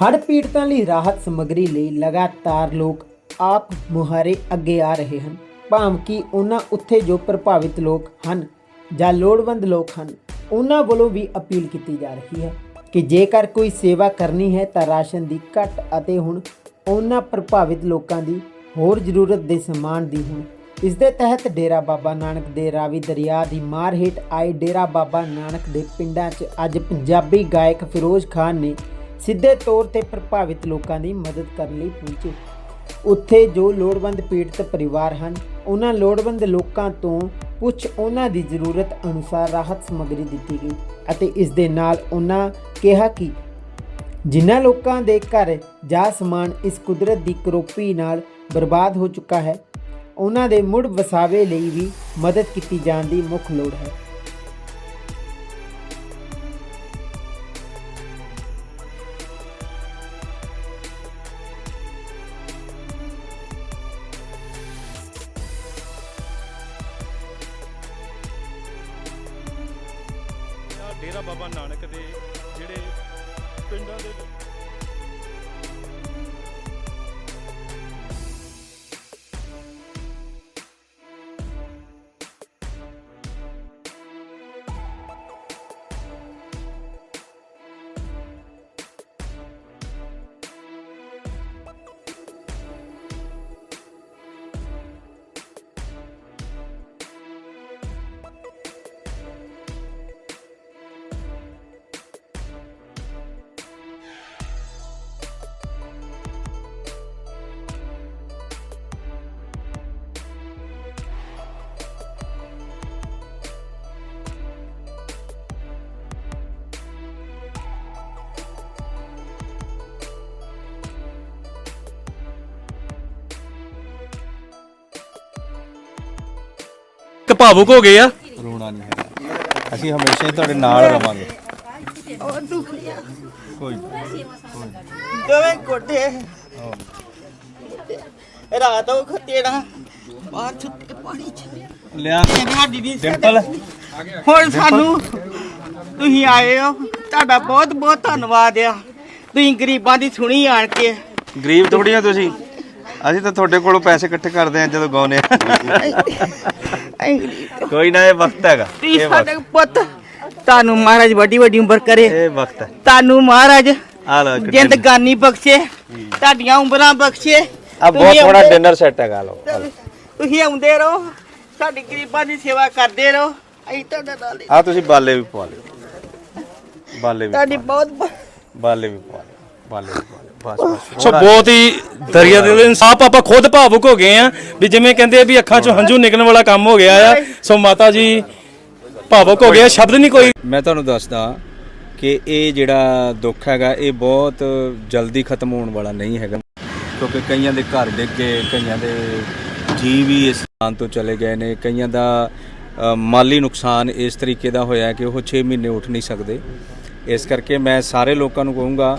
ਹੜ੍ਹ ਪੀੜਤਾਂ ਲਈ ਰਾਹਤ ਸਮੱਗਰੀ ਲਈ ਲਗਾਤਾਰ ਲੋਕ ਆਪ ਮੁਹਾਰੇ ਅੱਗੇ ਆ ਰਹੇ ਹਨ। ਭਾਵੇਂ ਕਿ ਉਹਨਾਂ ਉੱਥੇ ਜੋ ਪ੍ਰਭਾਵਿਤ ਲੋਕ ਹਨ, ਜਾਂ ਲੋੜਵੰਦ ਲੋਕ ਹਨ, ਉਹਨਾਂ ਵੱਲੋਂ ਵੀ ਅਪੀਲ ਕੀਤੀ ਜਾ ਰਹੀ ਹੈ ਕਿ ਜੇਕਰ ਕੋਈ ਸੇਵਾ ਕਰਨੀ ਹੈ ਤਾਂ ਰਾਸ਼ਨ ਦੀ ਘੱਟ ਅਤੇ ਹੁਣ ਉਹਨਾਂ ਪ੍ਰਭਾਵਿਤ ਲੋਕਾਂ ਦੀ ਹੋਰ ਜ਼ਰੂਰਤ ਦੇ ਸਮਾਨ ਦੀ ਹੁਣ। ਇਸ ਦੇ ਤਹਿਤ ਡੇਰਾ ਬਾਬਾ ਨਾਨਕ ਦੇ ਰਾਵੀ ਦਰਿਆ ਦੀ ਮਾਰ ਹੇਠ ਆਏ ਡੇਰਾ ਬਾਬਾ ਨਾਨਕ ਦੇ ਪਿੰਡਾਂ 'ਚ ਅੱਜ ਪੰਜਾਬੀ ਗਾਇਕ ਫਿਰੋਜ਼ ਖਾਨ ਨੇ ਸਿੱਧੇ ਤੌਰ ਤੇ ਪ੍ਰਭਾਵਿਤ ਲੋਕਾਂ ਦੀ ਮਦਦ ਕਰਨ ਲਈ ਪਹੁੰਚੇ। ਉੱਥੇ ਜੋ ਲੋੜਵੰਦ ਪੀੜਤ ਪਰਿਵਾਰ ਹਨ, ਉਹਨਾਂ ਲੋੜਵੰਦ ਲੋਕਾਂ ਤੋਂ ਕੁਝ ਉਹਨਾਂ ਦੀ ਜ਼ਰੂਰਤ ਅਨੁਸਾਰ ਰਾਹਤ ਸਮੱਗਰੀ ਦਿੱਤੀ ਗਈ ਅਤੇ ਇਸ ਦੇ ਨਾਲ ਉਹਨਾਂ ਕਿਹਾ ਕਿ ਜਿਨ੍ਹਾਂ ਲੋਕਾਂ ਦੇ ਘਰ ਜਾਂ ਸਮਾਨ ਇਸ ਕੁਦਰਤ ਦੀ ਕਰੋਪੀ ਨਾਲ ਬਰਬਾਦ ਹੋ ਚੁੱਕਾ ਹੈ, ਉਹਨਾਂ ਦੇ ਮੁੜ ਵਸਾਵੇ ਲਈ ਵੀ ਮਦਦ ਕੀਤੀ ਜਾਣ ਦੀ ਮੁੱਖ ਲੋੜ ਹੈ। ਬਾਬਾ ਨਾਨਕ ਦੇ ਭਾਵੁਕ ਹੋ ਗਏ ਆ। ਰੋਣਾ ਨਹੀਂ ਹੈਗਾ। ਅਸੀਂ ਹਮੇਸ਼ਾ ਹੀ ਤੁਹਾਡੇ ਨਾਲ ਰਵਾਂਗੇ। ਕੋਈ ਦੋਵੇਂ ਕੋਠੇ ਰਾਤ ਉਹ ਖਤੇੜਾ ਬਾਹਰ ਛੁੱਟੇ ਪਾਣੀ ਚ ਲਿਆ। ਸਾਡੀ ਦੀ ਡਿੰਪਲ। ਹੁਣ ਸਾਨੂੰ ਤੁਸੀਂ ਆਏ ਹੋ। ਤੁਹਾਡਾ ਬਹੁਤ ਬਹੁਤ ਧੰਨਵਾਦ ਆ। ਤੁਸੀਂ ਗਰੀਬਾਂ ਦੀ ਸੁਣੀ ਆਣ ਕੇ। ਗਰੀਬ ਥੋੜੀ ਆ ਤੁਸੀਂ। ਅਸੀਂ ਤਾਂ ਤੁਹਾਡੇ ਕੋਲੋਂ ਪੈਸੇ ਇਕੱਠੇ ਕਰਦੇ ਆ ਜਦੋਂ ਗਾਉਨੇ ਆ। ਕੋਈ ਨਾ ਇਹ ਵਕਤ ਹੈਗਾ। ਤੁਸੀਂ ਇਹ ਸਾਡੇ ਵਕਤ। ਪੁੱਤ ਤੁਹਾਨੂੰ ਮਹਾਰਾਜ ਵੱਡੀ ਵੱਡੀ ਉਮਰ ਕਰੇ। ਇਹ ਵਕਤ ਹੈ। ਤੁਹਾਨੂੰ ਮਹਾਰਾਜ ਆ ਲਓ ਇੱਕ dinner। ਜ਼ਿੰਦਗਾਨੀ ਬਖਸ਼ੇ ਤੁਹਾਡੀਆਂ ਉਮਰਾਂ ਬਖਸ਼ੇ। ਆ ਬਹੁਤ ਤੁਸੀਂ ਥੋੜਾ ਆਉਂਦੇ- ਡਿਨਰ ਸੈੱਟ ਹੈਗਾ ਲਓ ਆ ਲਓ। ਤੁਸੀਂ ਆਉਂਦੇ ਰਹੋ ਸਾਡੀ ਗਰੀਬਾਂ ਦੀ ਸੇਵਾ ਕਰਦੇ ਰਹੋ। ਅਸੀਂ ਤੁਹਾਡਾ ਨਾਲ ਹੀ- ਆ ਤੁਸੀਂ ਬਾਲੇ ਵੀ ਪਵਾ ਲਿਓ। ਬਾਲੇ ਵੀ ਤੁਹਾਡੀ ਪਵਾ ਬਹੁਤ ਬਹੁਤ ਲਿਓ। ਬਾਲੇ ਵੀ ਪਵਾ ਲਿਓ ਬਾਲੇ ਵੀ ਪਵਾ ਲਿਓ। ਬਸ ਬਸ। ਸੋ ਬਹੁਤ ਹੀ ਦਰਿਆ ਦੇ ਇਨਸਾਫ ਆਪਾਂ ਖੁਦ ਭਾਵੁਕ ਹੋ ਗਏ ਆ ਵੀ ਜਿਵੇਂ ਕਹਿੰਦੇ ਆ ਵੀ ਅੱਖਾਂ ਚੋਂ ਹੰਝੂ ਨਿਕਲਣ ਵਾਲਾ ਕੰਮ ਹੋ ਗਿਆ ਆ। ਸੋ ਮਾਤਾ ਜੀ ਭਾਵੁਕ ਹੋ ਗਏ ਆ ਸ਼ਬਦ ਨਹੀਂ ਕੋਈ। ਮੈਂ ਤੁਹਾਨੂੰ ਦੱਸਦਾ ਕਿ ਇਹ ਜਿਹੜਾ ਦੁੱਖ ਹੈਗਾ ਇਹ ਬਹੁਤ ਜਲਦੀ ਖਤਮ ਹੋਣ ਵਾਲਾ ਨਹੀਂ ਹੈਗਾ। ਕਿਉਂਕਿ ਕਈਆਂ ਦੇ ਘਰ ਡਿੱਗ ਗਏ ਕਈਆਂ ਦੇ ਜੀਵ ਵੀ ਇਸ ਸਥਾਨ ਤੋਂ ਚਲੇ ਗਏ ਨੇ ਕਈਆਂ ਦਾ ਅ, ਮਾਲੀ ਨੁਕਸਾਨ ਇਸ ਤਰੀਕੇ ਦਾ ਹੋਇਆ ਕਿ ਉਹ 6 ਮਹੀਨੇ ਉੱਠ ਨਹੀਂ ਸਕਦੇ। ਇਸ ਕਰਕੇ ਮੈਂ ਸਾਰੇ ਲੋਕਾਂ ਨੂੰ ਕਹੂੰਗਾ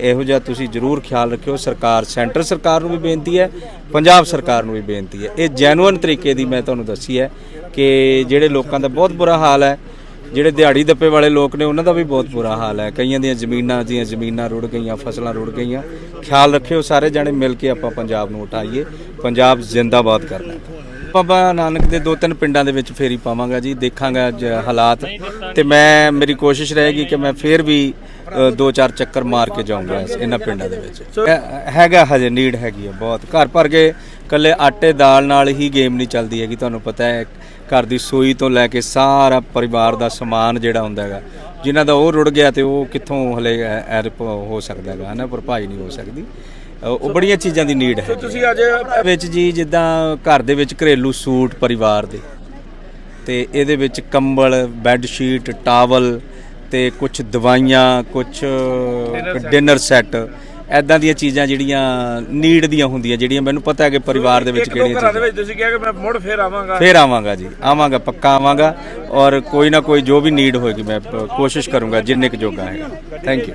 ਇਹੋ ਜਿਹਾ ਤੁਸੀਂ ਜ਼ਰੂਰ ਖਿਆਲ ਰੱਖਿਓ। ਸਰਕਾਰ, ਸੈਂਟਰ ਸਰਕਾਰ ਨੂੰ ਵੀ ਬੇਨਤੀ ਹੈ, ਪੰਜਾਬ ਸਰਕਾਰ ਨੂੰ ਵੀ ਬੇਨਤੀ ਹੈ। ਇਹ ਜੈਨੂਅਨ ਤਰੀਕੇ ਦੀ ਮੈਂ ਤੁਹਾਨੂੰ ਦੱਸੀ ਹੈ ਕਿ ਜਿਹੜੇ ਲੋਕਾਂ ਦਾ ਬਹੁਤ ਬੁਰਾ ਹਾਲ ਹੈ, ਜਿਹੜੇ ਦਿਹਾੜੀ ਦੱਪੇ ਵਾਲੇ ਲੋਕ ਨੇ, ਉਹਨਾਂ ਦਾ ਵੀ ਬਹੁਤ ਬੁਰਾ ਹਾਲ ਹੈ। ਕਈਆਂ ਦੀਆਂ ਜ਼ਮੀਨਾਂ ਦੀਆਂ ਜ਼ਮੀਨਾਂ ਰੁੜ ਗਈਆਂ, ਫਸਲਾਂ ਰੁੜ ਗਈਆਂ। ਖਿਆਲ ਰੱਖਿਓ ਸਾਰੇ ਜਾਣੇ, ਮਿਲ ਕੇ ਆਪਾਂ ਪੰਜਾਬ ਨੂੰ ਉਠਾਈਏ। ਪੰਜਾਬ ਜ਼ਿੰਦਾਬਾਦ ਕਰਨਾ ਹੈ। ਬਾਬਾ ਨਾਨਕ ਦੇ ਦੋ ਤਿੰਨ ਪਿੰਡਾਂ ਦੇ ਵਿੱਚ ਫੇਰੀ ਪਾਵਾਂਗਾ ਜੀ ਦੇਖਾਂਗਾ ਹਾਲਾਤ ਤੇ ਮੈਂ ਮੇਰੀ ਕੋਸ਼ਿਸ਼ ਰਹੇਗੀ ਕਿ ਮੈਂ ਫੇਰ ਵੀ ਦੋ ਚਾਰ ਚੱਕਰ ਮਾਰ ਕੇ ਜਾਊਂਗਾ ਇਹਨਾਂ ਪਿੰਡਾਂ ਦੇ ਵਿੱਚ। ਹੈਗਾ ਹਜੇ ਨੀਡ ਹੈਗੀ ਹੈ ਬਹੁਤ। ਘਰ ਭਰ ਕੇ ਕੱਲੇ ਆਟੇ ਦਾਲ ਨਾਲ ਹੀ ਗੇਮ ਨਹੀਂ ਚੱਲਦੀ ਹੈਗੀ ਤੁਹਾਨੂੰ ਪਤਾ ਹੈ ਘਰ ਦੀ ਸੂਈ ਤੋਂ ਲੈ ਕੇ ਸਾਰਾ ਪਰਿਵਾਰ ਦਾ ਸਮਾਨ ਜਿਹੜਾ ਹੁੰਦਾ ਹੈਗਾ ਜਿਨ੍ਹਾਂ ਦਾ ਉਹ ਰੁੜ ਗਿਆ ਤੇ ਉਹ ਕਿੱਥੋਂ ਹਲੇ ਹੋ ਸਕਦਾ ਹੈਗਾ ਹਨਾ ਭਰਪਾਈ ਨਹੀਂ ਹੋ ਸਕਦੀ। ਉਹ ਬੜੀਆਂ ਚੀਜ਼ਾਂ ਦੀ ਨੀਡ ਹੈ ਤੁਸੀਂ ਅੱਜ ਵਿੱਚ ਜੀ ਜਿੱਦਾਂ ਘਰ ਦੇ ਵਿੱਚ ਘਰੇਲੂ ਸੂਟ ਪਰਿਵਾਰ ਦੇ। ਤੇ ਇਹਦੇ ਵਿੱਚ ਕੰਬਲ ਬੈੱਡ ਸ਼ੀਟ ਟਾਵਲ ਤੇ ਕੁਝ ਦਵਾਈਆਂ ਕੁਝ ਡਿਨਰ ਸੈੱਟ ਐਦਾਂ ਦੀਆਂ ਚੀਜ਼ਾਂ ਜਿਹੜੀਆਂ ਨੀਡ ਦੀਆਂ ਹੁੰਦੀਆਂ ਜਿਹੜੀਆਂ ਮੈਨੂੰ ਪਤਾ ਹੈ ਕਿ ਪਰਿਵਾਰ ਦੇ ਵਿੱਚ ਕਿਹੜੀਆਂ ਘਰਾਂ ਦੇ ਚੀਜ਼ਾਂ। ਵਿੱਚ ਤੁਸੀਂ ਕਿਹਾ ਕਿ ਮੈਂ ਮੁੜ ਫੇਰ ਆਵਾਂਗਾ। ਫੇਰ ਆਵਾਂਗਾ ਜੀ ਆਵਾਂਗਾ ਪੱਕਾ ਆਵਾਂਗਾ ਔਰ ਕੋਈ ਨਾ ਕੋਈ ਜੋ ਵੀ ਨੀਡ ਹੋਏਗੀ ਮੈਂ ਕੋਸ਼ਿਸ਼ ਕਰੂੰਗਾ ਜਿੰਨੇ ਕੁ ਜੋਗਾ ਹੈ। Thank you